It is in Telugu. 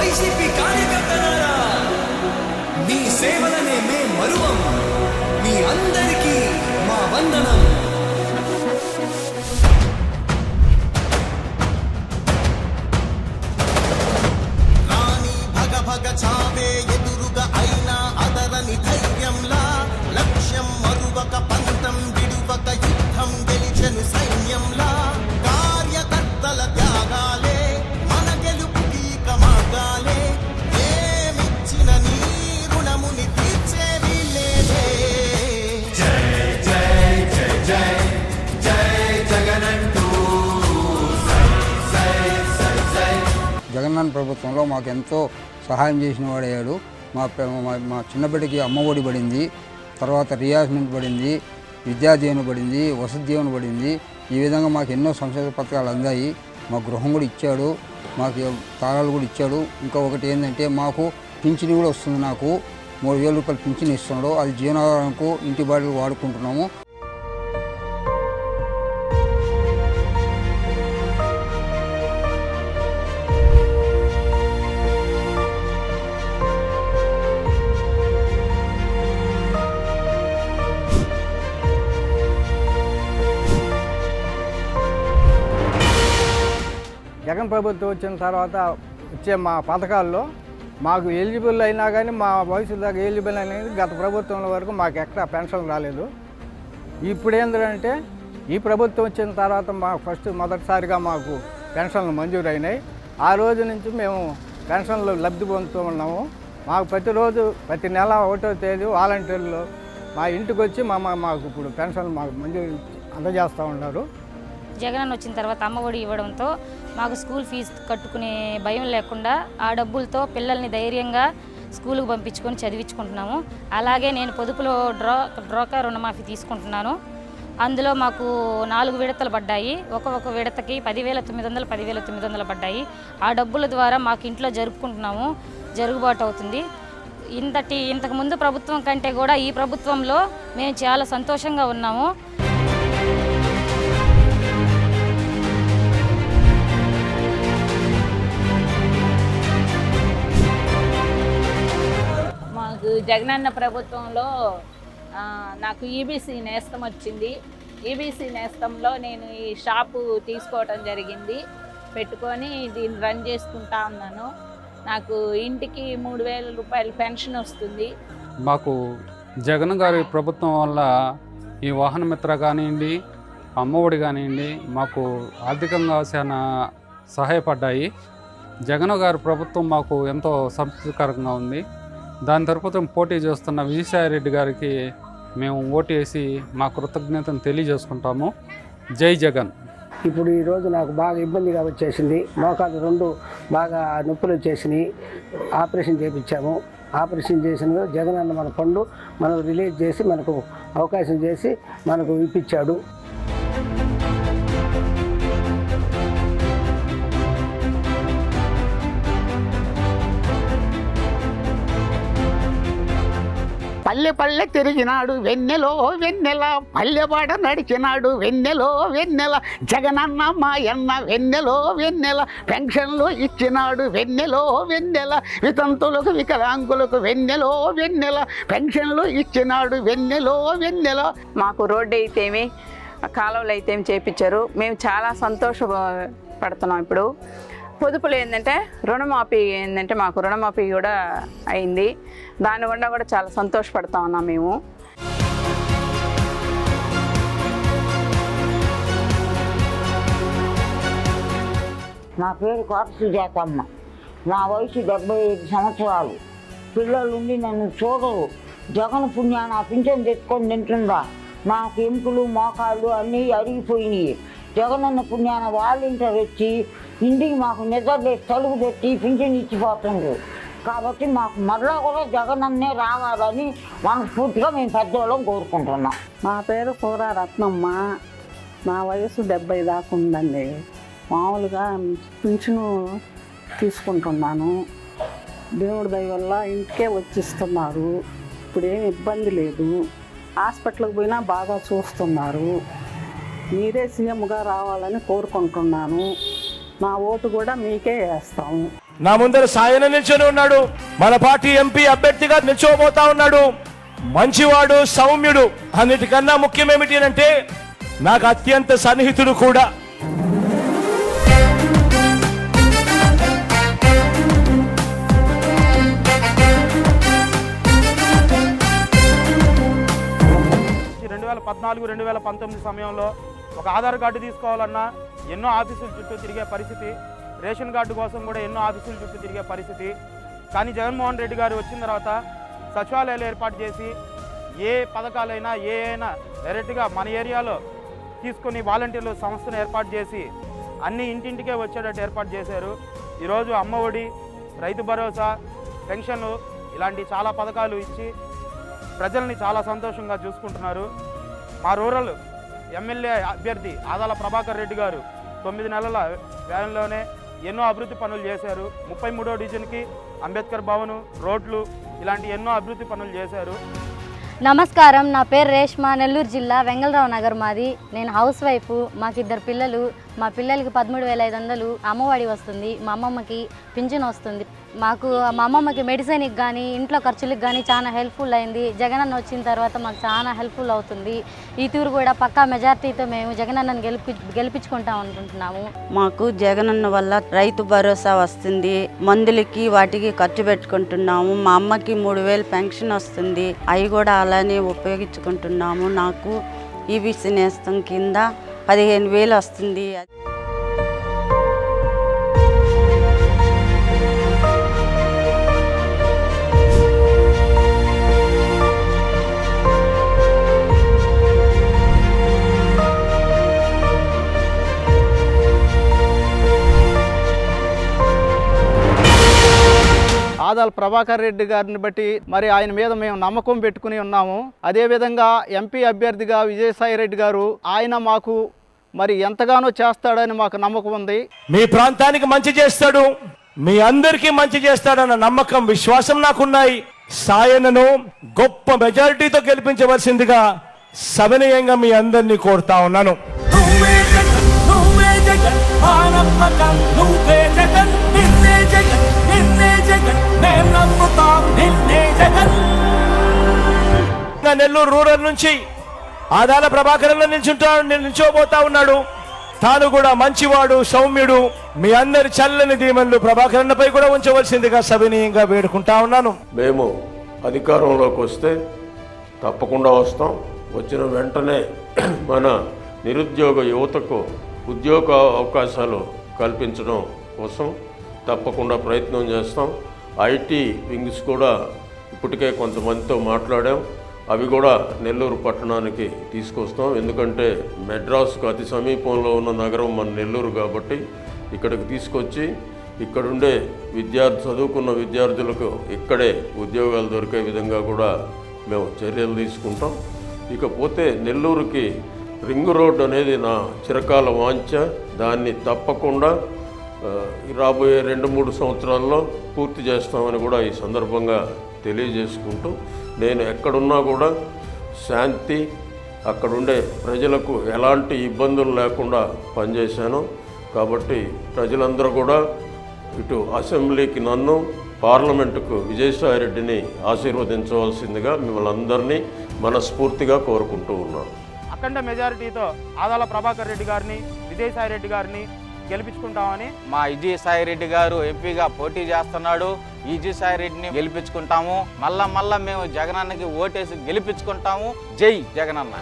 వైసీపీ కార్యకర్తలారా మీ సేవలనే మే మరువం. మీ అందరికీ మా వందనం. రాణి భగ భగ చావే ఎదురుగా అయినా జగనన్న ప్రభుత్వంలో మాకు ఎంతో సహాయం చేసిన వాడయ్యాడు మా మా- మా అమ్మఒడి పడింది తర్వాత రియాజ్మెంట్ పడింది విద్యా దీవెన పడింది వసతి దీవెన పడింది. ఈ విధంగా మాకు ఎన్నో సంక్షేమ పథకాలు అందాయి. మా గృహం కూడా ఇచ్చాడు మాకు తాళాలు కూడా ఇచ్చాడు. ఇంకా ఒకటి ఏంటంటే మాకు పింఛన్ కూడా వస్తుంది నాకు. మూడు వేల రూపాయలు పింఛన్ ఇస్తున్నాడు. అది జీవనాధారంకు ఇంటి బాటలు వాడుకుంటున్నాము. జగన్ ప్రభుత్వం వచ్చిన తర్వాత వచ్చే మా పథకాల్లో మాకు ఎలిజిబుల్ అయినా కానీ మా వయసు దాకా ఎలిజిబుల్ అనేది గత ప్రభుత్వంలో వరకు మాకు ఎక్కడ పెన్షన్ రాలేదు. ఇప్పుడు ఏంటంటే ఈ ప్రభుత్వం వచ్చిన తర్వాత మాకు ఫస్ట్ మొదటిసారిగా మాకు పెన్షన్లు మంజూరైనాయి. ఆ రోజు నుంచి మేము పెన్షన్లు లబ్ధి పొందుతూ ఉన్నాము. మాకు ప్రతిరోజు ప్రతి నెల ఒకటో తేదీ వాలంటీర్లు మా ఇంటికి వచ్చి మా మా- మాకు ఇప్పుడు పెన్షన్లు మాకు మంజూరు అందజేస్తూ ఉన్నారు. జగన్ వచ్చిన తర్వాత అమ్మఒడి ఇవ్వడంతో మాకు స్కూల్ ఫీజు కట్టుకునే భయం లేకుండా ఆ డబ్బులతో పిల్లల్ని ధైర్యంగా స్కూల్కి పంపించుకొని చదివించుకుంటున్నాము. అలాగే నేను పొదుపులో డ్రా డ్రోకా రుణమాఫీ తీసుకుంటున్నాను. అందులో మాకు నాలుగు విడతలు పడ్డాయి. ఒక విడతకి పదివేల తొమ్మిది వందలు పదివేల తొమ్మిది వందలు పడ్డాయి. ఆ డబ్బుల ద్వారా మాకు ఇంట్లో జరుపుకుంటున్నాము. జరుగుబాటు అవుతుంది. ఇంతటి ఇంతకుముందు ప్రభుత్వం కంటే కూడా ఈ ప్రభుత్వంలో మేము చాలా సంతోషంగా ఉన్నాము. జగనన్న ప్రభుత్వంలో నాకు ఈబీసీ నేస్తం వచ్చింది. ఈబీసీ నేస్తంలో నేను ఈ షాపు తీసుకోవటం జరిగింది. పెట్టుకొని దీన్ని రన్ చేసుకుంటా ఉన్నాను. నాకు ఇంటికి మూడు వేల రూపాయల పెన్షన్ వస్తుంది. మాకు జగన్ గారి ప్రభుత్వం వల్ల ఈ వాహన మిత్ర కానివ్వండి అమ్మఒడి కానివ్వండి మాకు ఆర్థికంగా చాలా సహాయపడ్డాయి. జగన్ గారి ప్రభుత్వం మాకు ఎంతో సంతృప్తికరంగా ఉంది. దాని తరపున పోటీ చేస్తున్న విజయసాయిరెడ్డి గారికి మేము ఓటేసి మా కృతజ్ఞతను తెలియజేసుకుంటాము. జై జగన్. ఇప్పుడు ఈరోజు నాకు బాగా ఇబ్బందిగా వచ్చేసింది. మోకాలు రెండు బాగా నొప్పులు వచ్చేసినాయి. ఆపరేషన్ చేయించాము ఆపరేషన్ చేసిన జగన్ అన్న మన పండు మనకు రిలీజ్ చేసి మనకు అవకాశం చేసి మనకు ఇప్పించాడు. పల్లె పల్లె తిరిగినాడు వెన్నెలో వెన్నెల పల్లెబాట నడిచినాడు వెన్నెలో వెన్నెల జగనన్న మాయన్న వెన్నెలో వెన్నెల పెన్షన్లు ఇచ్చినాడు వెన్నెలో వెన్నెల వితంతులకు వికలాంగులకు వెన్నెలో వెన్నెల పెన్షన్లు ఇచ్చినాడు వెన్నెలో వెన్నెల. మాకు రోడ్డు అయితేమి కాలువలు అయితేమి చేపించారు. మేము చాలా సంతోషపడుతున్నాం ఇప్పుడు. పొదుపులు ఏంటంటే రుణమాఫీ ఏంటంటే మాకు రుణమాఫీ కూడా అయింది. దాని గుండా కూడా చాలా సంతోషపడతా ఉన్నాం మేము. నా పేరు కోట సుజాతమ్మ నా వయసు డెబ్బై ఐదు సంవత్సరాలు. పిల్లలుండి నన్ను చూడరు. జగన్ పుణ్యాన పింఛన్ తెచ్చుకొని తింటుందా నాకు ఎముకలు మోకాళ్ళు అన్నీ అరిగిపోయినాయి. జగనన్న పుణ్యాన వాలంటీర్ వచ్చి ఇంటికి మాకు నిద్రలేసి తలుపు పెట్టి పింఛన్ ఇచ్చిపోతుండ్రు. కాబట్టి మాకు మరలా కూడా జగనన్నే రావాలని మనస్ఫూర్తిగా మేము పెద్దవాళ్ళం కోరుకుంటున్నాం. నా పేరు కూర రత్నమ్మ. నా వయసు డెబ్బై దాకా ఉందండి. మామూలుగా పింఛను తీసుకుంటున్నాను. దేవుడి దయ వల్ల ఇంటికే వచ్చిస్తున్నారు. ఇప్పుడేం ఇబ్బంది లేదు. హాస్పిటల్కి పోయినా బాగా చూస్తున్నారు. మీరే సీఎంగా రావాలని కోరుకుంటున్నాను. నా ఓటు కూడా మీకే వేస్తాము నా ముందర సాయన నిల్చొని ఉన్నాడు. మన పార్టీ ఎంపీ అభ్యర్థిగా నిల్చోబోతా ఉన్నాడు. మంచివాడు సౌమ్యుడు అన్నిటికన్నా ముఖ్యమేమిటి అంటే నాకు అత్యంత సన్నిహితుడు కూడా. రెండు వేల పద్నాలుగు రెండు వేల పంతొమ్మిది సమయంలో ఒక ఆధార్ కార్డు తీసుకోవాలన్నా ఎన్నో ఆఫీసుల చుట్టూ తిరిగే పరిస్థితి రేషన్ కార్డు కోసం కూడా ఎన్నో ఆఫీసుల చుట్టూ తిరిగే పరిస్థితి. కానీ జగన్మోహన్ రెడ్డి గారు వచ్చిన తర్వాత సచివాలయాలు ఏర్పాటు చేసి ఏ పథకాలైనా ఏ అయినా డైరెక్ట్గా మన ఏరియాలో తీసుకొని వాలంటీర్లు సంస్థను ఏర్పాటు చేసి అన్ని ఇంటింటికే వచ్చేటట్టు ఏర్పాటు చేశారు. ఈరోజు అమ్మఒడి రైతు భరోసా పెన్షన్లు ఇలాంటి చాలా పథకాలు ఇచ్చి ప్రజల్ని చాలా సంతోషంగా చూసుకుంటున్నారు. మా రూరల్ ఎమ్మెల్యే అభ్యర్థి ఆదాల ప్రభాకర్ రెడ్డి గారు తొమ్మిది నెలల వ్యయంలోనే ఎన్నో అభివృద్ధి పనులు చేశారు. ముప్పై మూడో డివిజన్కి అంబేద్కర్ భవన్ రోడ్లు ఇలాంటి ఎన్నో అభివృద్ధి పనులు చేశారు. నమస్కారం. నా పేరు రేష్మ. నెల్లూరు జిల్లా వెంగళరావు నగర్ మాది. నేను హౌస్ వైఫ్. మాకు ఇద్దరు పిల్లలు. మా పిల్లలకి పదమూడు వేల ఐదు వందలు అమ్మఒడి వస్తుంది. మా అమ్మమ్మకి పింఛన్ వస్తుంది. మాకు మా అమ్మమ్మకి మెడిసిన్కి కానీ ఇంట్లో ఖర్చులకు కానీ చాలా హెల్ప్ఫుల్ అయింది. జగనన్న వచ్చిన తర్వాత మాకు చాలా హెల్ప్ఫుల్ అవుతుంది. ఈ తూరు కూడా పక్కా మెజార్టీతో మేము జగనన్నను గెలిపి గెలిపించుకుంటాం అనుకుంటున్నాము. మాకు జగనన్న వల్ల రైతు భరోసా వస్తుంది. మందులకి వాటికి ఖర్చు పెట్టుకుంటున్నాము. మా అమ్మకి మూడు వేలు పెన్షన్ వస్తుంది. అవి కూడా అలానే ఉపయోగించుకుంటున్నాము. నాకు ఈ బిసినేస్తం కింద పదిహేను వేలు వస్తుంది. ఆదాల ప్రభాకర్ రెడ్డి గారిని బట్టి మరి ఆయన మీద మేము నమ్మకం పెట్టుకుని ఉన్నాము. అదేవిధంగా ఎంపీ అభ్యర్థిగా విజయసాయి రెడ్డి గారు ఆయన మాకు మరి ఎంతగానో చేస్తాడని మాకు నమ్మకం ఉంది. మీ ప్రాంతానికి మంచి చేస్తాడు. మీ అందరికీ మంచి చేస్తాడన్న నమ్మకం విశ్వాసం నాకున్నాయి. సాయనను గొప్ప మెజారిటీతో గెలిపించవలసిందిగా సవినయంగా మీ అందరినీ కోరుతా ఉన్నాను. జగన్ నెల్లూరు రూరల్ నుంచి ఆదాల ప్రభాకరంలో నిల్చుంటా నిల్చోబోతా ఉన్నాడు. తాను కూడా మంచివాడు సౌమ్యుడు. మీ అందరి చల్లని దీమన్లు ప్రభాకరణపై కూడా ఉంచవలసిందిగా సవినీయంగా వేడుకుంటా ఉన్నాను. మేము అధికారంలోకి వస్తే తప్పకుండా వస్తాం. వచ్చిన వెంటనే మన నిరుద్యోగ యువతకు ఉద్యోగ అవకాశాలు కల్పించడం కోసం తప్పకుండా ప్రయత్నం చేస్తాం. ఐటీ వింగ్స్ కూడా ఇప్పటికే కొంతమందితో మాట్లాడాం. అవి కూడా నెల్లూరు పట్టణానికి తీసుకొస్తాం. ఎందుకంటే మెడ్రాస్కు అతి సమీపంలో ఉన్న నగరం మన నెల్లూరు కాబట్టి ఇక్కడికి తీసుకొచ్చి ఇక్కడుండే విద్యార్థి చదువుకున్న విద్యార్థులకు ఇక్కడే ఉద్యోగాలు దొరికే విధంగా కూడా మేము చర్యలు తీసుకుంటాం. ఇకపోతే నెల్లూరుకి రింగ్ రోడ్ అనేది నా చిరకాల వాంఛ. దాన్ని తప్పకుండా రాబోయే రెండు మూడు సంవత్సరాల్లో పూర్తి చేస్తామని కూడా ఈ సందర్భంగా తెలియజేసుకుంటూ నేను ఎక్కడున్నా కూడా శాంతి అక్కడుండే ప్రజలకు ఎలాంటి ఇబ్బందులు లేకుండా పనిచేశాను. కాబట్టి ప్రజలందరూ కూడా ఇటు అసెంబ్లీకి నన్ను పార్లమెంటుకు విజయసాయిరెడ్డిని ఆశీర్వదించవలసిందిగా మిమ్మల్ని అందరినీ మనస్ఫూర్తిగా కోరుకుంటూ ఉన్నాను. అఖండ మెజారిటీతో ఆదాల ప్రభాకర్ రెడ్డి గారిని విజయసాయి రెడ్డి గారిని గెలిపించుకుంటామని మా ఇజీ సాయి రెడ్డి గారు ఎంపీగా పోటీ చేస్తున్నాడు. ఈజీ సాయి రెడ్డిని గెలిపించుకుంటాము. మళ్ళా మళ్ళా మేము జగనన్నకి ఓటేసి గెలిపించుకుంటాము. జై జగనన్న.